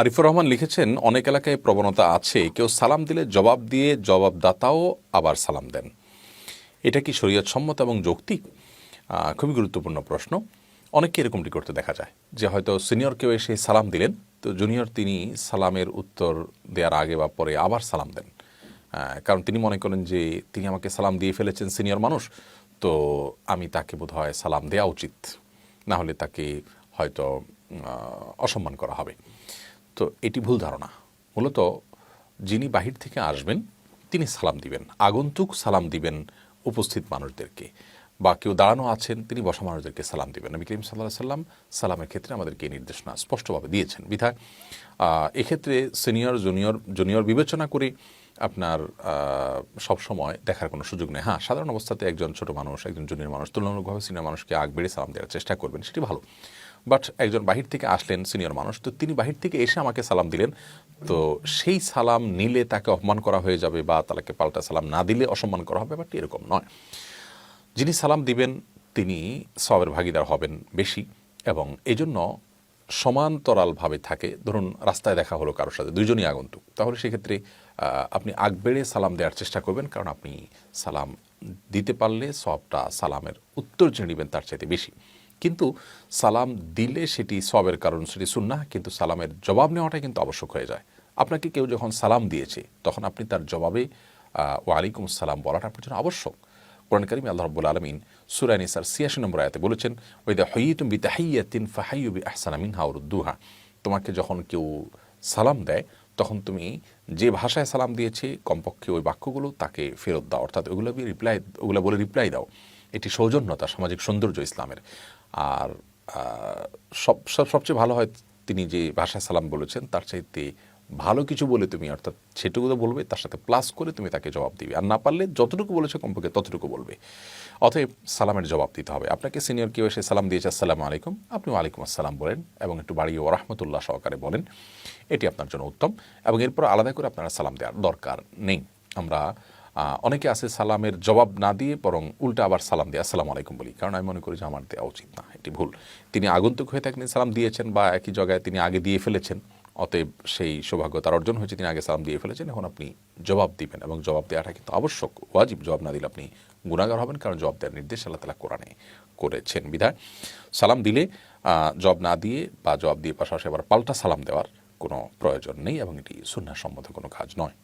আরিফুর রহমান লিখেছেন, অনেক এলাকায় প্রবণতা আছে, কেউ সালাম দিলে জবাব দিয়ে জবাবদাতাও আবার সালাম দেন। এটা কি শরীয়ত সম্মত এবং যৌক্তিক? খুবই গুরুত্বপূর্ণ প্রশ্ন। অনেককে এরকমটি করতে দেখা যায়, যে হয়তো সিনিয়র কেউ এসে সালাম দিলেন, তো জুনিয়র তিনি সালামের উত্তর দেওয়ার আগে বা পরে আবার সালাম দেন। কারণ তিনি মনে করেন যে তিনি আমাকে সালাম দিয়ে ফেলেছেন সিনিয়র মানুষ, তো আমি তাকে বোধহয় সালাম দেওয়া উচিত। না হলে তাকে হয়তো অসম্মান করা হবে। তো এটি ভুল ধারণা। মূলত যিনি বাহির থেকে আসবেন, তিনি সালাম দিবেন। আগন্তুক সালাম দিবেন উপস্থিত মানুষদেরকে। বা কেউ দাঁড়ানো আছেন, তিনি বসা মানুষদেরকে সালাম দিবেন। নবী করিম সাল্লাহ সাল্লাম সালামের ক্ষেত্রে আমাদেরকে এই নির্দেশনা স্পষ্টভাবে দিয়েছেন। বিধায় এক্ষেত্রে সিনিয়র, জুনিয়র জুনিয়র বিবেচনা করে আপনার সব সময় দেখার কোনো সুযোগ নেই। হ্যাঁ সাধারণ অবস্থাতে একজন ছোট মানুষ, একজন জুনিয়র মানুষ, তুলনামূলকভাবে সিনিয়র মানুষকে আগ বেড়ে সালাম দেওয়ার চেষ্টা করবেন, সেটি ভালো। বাট একজন বাহির থেকে আসলেন সিনিয়র মানুষ, তো তিনি বাহির থেকে এসে আমাকে সালাম দিলেন। তো সেই সালাম নিলে তাকে অপমান করা হয়ে যাবে বা তাকে পাল্টা সালাম না দিলে অসম্মান করা হবে ব্যাপারটি এরকম নয়। যিনি সালাম দিবেন, তিনি সবের ভাগিদার হবেন বেশি এবং এই জন্য সমান্তরালভাবে থাকে। ধরুন, রাস্তায় দেখা হলো কারোর সাথে দুইজনই আগন্তুক। তাহলে সেক্ষেত্রে আপনি আগ বেড়ে সালাম দেওয়ার চেষ্টা করবেন, কারণ আপনি সালাম দিতে পারলে সবটা সালামের উত্তর জেনে নেবেন তার চাইতে বেশি। কিন্তু সালাম দিলে সেটি সবের কারণ, সেটি সুন্না কিন্তু সালামের জবাব নেওয়াটাই কিন্তু আবশ্যক হয়ে যায়। আপনাকে কেউ যখন সালাম দিয়েছে, তখন আপনি তার জবাবে ওয়ালাইকুম আসসালাম বলাটা আপনার জন্য আবশ্যক। কোরআন করিম আল্লাহ রব্বুল আলমিন সুরা নিসার ছিয়াশি নম্বর আয়াতে বলেছেন ওইদা হইতুম বি তাহাইয়াতিন ফাহাইয়ু বি আহসানা মিনহা উরুদ্দুহা তোমাকে যখন কেউ সালাম দেয়, তখন তুমি যে ভাষায় সালাম দিয়েছে, কমপক্ষে ওই বাক্যগুলো তাকে ফেরত দাও। অর্থাৎ ওগুলো রিপ্লাই ওগুলো বলে রিপ্লাই দাও। এটি সৌজন্যতা, সামাজিক সৌন্দর্য ইসলামের। আর সব সব, সবচেয়ে ভালো হয় তিনি যে ভাষায় সালাম বলেছেন, তার চাইতে ভালো কিছু বলে তুমি, অর্থাৎ সেটুকু তো বলবে, তার সাথে প্লাস করে তুমি তাকে জবাব দিবে। আর না পারলে যতটুকু বলেছে কমপক্ষে ততটুকু বলবে। অতএব সালামের জবাব দিতে হবে। আপনাকে সিনিয়র কেউ এসে সালাম দিয়েছে, আসসালামু আলাইকুম। আপনি ওয়ালাইকুম আসসালাম বলেন এবং একটু বাড়িয়ে রহমতুল্লাহ সহকারে বলেন। এটি আপনার জন্য উত্তম এবং এরপর আলাদা করে আপনারা সালাম দেওয়ার দরকার নেই। আমরা অনেকে আছে সালামের জবাব না দিয়ে বরং উল্টা আবার সালাম দিয়ে আসসালামু আলাইকুম বলি। কারণ আমি মনে করি যে আমার দেওয়া উচিত না, এটি ভুল। তিনি আগন্তুক হয়ে থাকেন সালাম দিয়েছেন বা একই জায়গায় তিনি আগে দিয়ে ফেলেছেন, অতএব সেই সৌভাগ্য তার অর্জন হয়েছে, তিনি আগে সালাম দিয়ে ফেলেছেন, এখন আপনি জবাব দিবেন এবং জবাব দেওয়াটা কিন্তু আবশ্যক, ওয়াজিব জবাব না দিলে আপনি গুণাগার হবেন, কারণ জবাব দেওয়ার নির্দেশ আল্লাহ তালা কোরআনে করেছেন। বিধায় সালাম দিলে জবাব না দিয়ে বা জবাব দিয়ে পাশাপাশি আবার পাল্টা সালাম দেওয়ার কোনো প্রয়োজন নেই এবং এটি সুন্নাসম্মত কোনো কাজ নয়।